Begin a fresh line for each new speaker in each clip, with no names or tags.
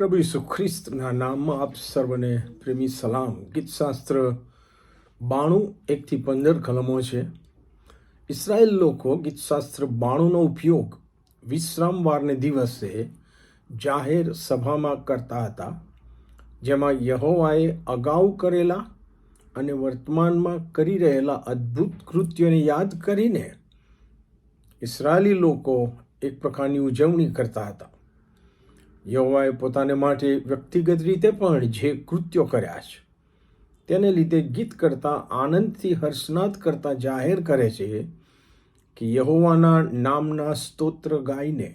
પ્રભુ ઈસુ ખ્રિસ્તના નામમાં આપ સર્વને પ્રેમી સલામ. ગીતશાસ્ત્ર બાણું, એકથી પંદર કલમો છે. ઇસરાયેલ લોકો ગીતશાસ્ત્ર બાણુંનો ઉપયોગ વિશ્રામવારને દિવસે જાહેર સભામાં કરતા હતા, જેમાં યહોવાએ અગાઉ કરેલા અને વર્તમાનમાં કરી રહેલા અદ્ભુત કૃત્યોને યાદ કરીને ઇસરાયેલી લોકો એક પ્રકારની ઉજવણી કરતા હતા. યહોવાએ પોતાને માટે વ્યક્તિગત રીતે પણ જે કૃત્યો કર્યા છે, તેને લીધે ગીત કરતા, આનંદથી હર્ષનાદ કરતા જાહેર કરે છે કે યહોવાના નામના સ્તોત્ર ગાઈને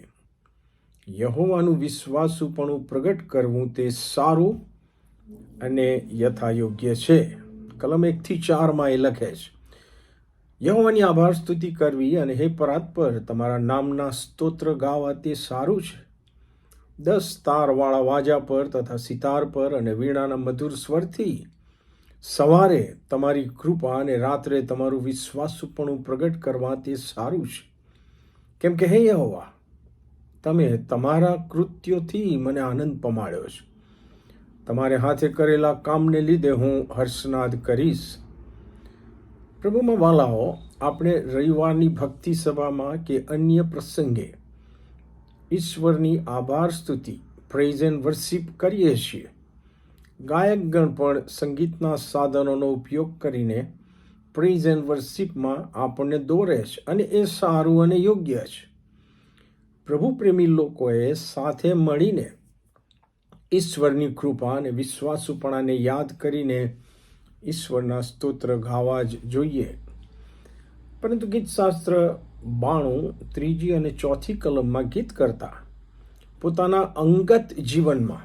યહોવાનું વિશ્વાસુપણું પ્રગટ કરવું તે સારું અને યથાયોગ્ય છે. કલમ એકથી ચારમાં એ લખે છે, યહોવાની આભાર સ્તુતિ કરવી અને હે પરાત પર તમારા નામના સ્તોત્ર ગાવા તે સારું છે. દસ તારવાળા વાજા પર તથા સિતાર પર અને વીણાના મધુર સ્વરથી સવારે તમારી કૃપા અને રાત્રે તમારું વિશ્વાસુપણું પ્રગટ કરવા તે સારું છે. કેમ કે હે યહોવા, તમે તમારા કૃત્યોથી મને આનંદ પમાડ્યો છે. તમારે હાથે કરેલા કામને લીધે હું હર્ષનાદ કરીશ. પ્રભુમાં વાલાઓ, આપણે રવિવારની ભક્તિ સભામાં કે અન્ય પ્રસંગે ઈશ્વરની આભાર સ્તુતિ પ્રેઝ એન્ડ વર્શિપ કરીએ છીએ. ગાયકગણ પણ સંગીતના સાધનોનો ઉપયોગ કરીને પ્રેઝ એન્ડ વર્શિપમાં આપણને દોરે છે અને એ સારું અને યોગ્ય છે. પ્રભુ પ્રેમી લોકોએ સાથે મળીને ઈશ્વરની કૃપા અને વિશ્વાસુપણાને યાદ કરીને ઈશ્વરના સ્તોત્ર ગાવા જ જોઈએ. પરંતુ ગીતશાસ્ત્ર બાણું ત્રીજી અને ચોથી કલમમાં ગીત કરતા, પોતાના અંગત જીવનમાં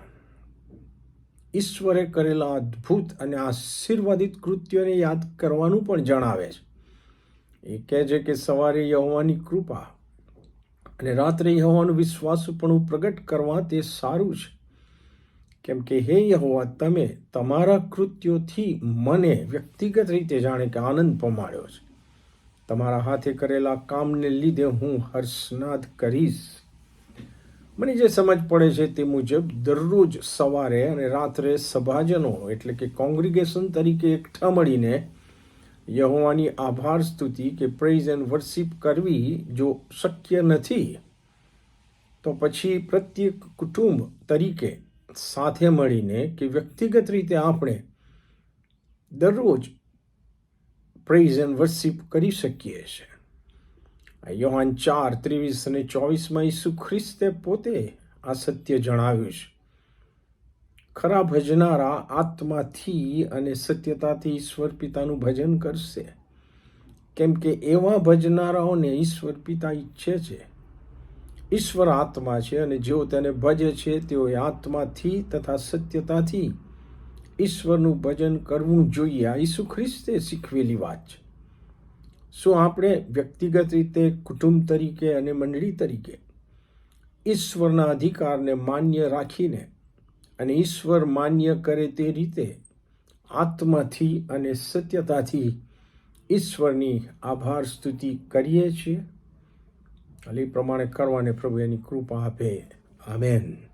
ઈશ્વરે કરેલા અદ્ભુત અને આશીર્વાદિત કૃત્યોને યાદ કરવાનું પણ જણાવે છે. એ કહે છે કે સવારે યહોવાની કૃપા અને રાત્રે યહોવાનું વિશ્વાસુપણું પ્રગટ કરવા તે સારું છે. કેમ કે હે યહોવા, તમે તમારા કૃત્યોથી મને વ્યક્તિગત રીતે જાણે કે આનંદ પમાડ્યો છે. તમારા હાથે કરેલા કામને લીધે હું હર્ષનાદ કરીશ. મને જે સમજ પડે છે તે મુજબ દરરોજ સવારે અને રાત્રે સભાજનો, એટલે કે કોંગ્રિગેશન તરીકે એકઠા મળીને યહોવાની આભાર સ્તુતિ કે પ્રેઝ એન્ડ વર્શિપ કરવી જો શક્ય નથી, તો પછી પ્રત્યેક કુટુંબ તરીકે સાથે મળીને કે વ્યક્તિગત રીતે આપણે દરરોજ પ્રેઝ એન્ડ વર્શિપ કરી શકીએ છીએ. યોહાન ચાર, ત્રેવીસ અને ચોવીસમાં ઈસુ ખ્રિસ્તે પોતે આ સત્ય જણાવ્યું છે. ખરા ભજનારા આત્માથી અને સત્યતાથી ઈશ્વર પિતાનું ભજન કરશે. કેમ કે એવા ભજનારાઓને ઈશ્વર પિતા ઈચ્છે છે. ઈશ્વર આત્મા છે અને જેઓ તેને ભજે છે તેઓ આત્માથી તથા સત્યતાથી ઈશ્વરનું ભજન કરવું જોઈએ. આ ઈસુ ખ્રિસ્તે શીખવેલી વાત છે. શું આપણે વ્યક્તિગત રીતે, કુટુંબ તરીકે અને મંડળી તરીકે ઈશ્વરના અધિકારને માન્ય રાખીને અને ઈશ્વર માન્ય કરે તે રીતે આત્માથી અને સત્યતાથી ઈશ્વરની આભાર સ્તુતિ કરીએ છીએ. એ પ્રમાણે કરવાને પ્રભુ એની કૃપા આપે. આમેન.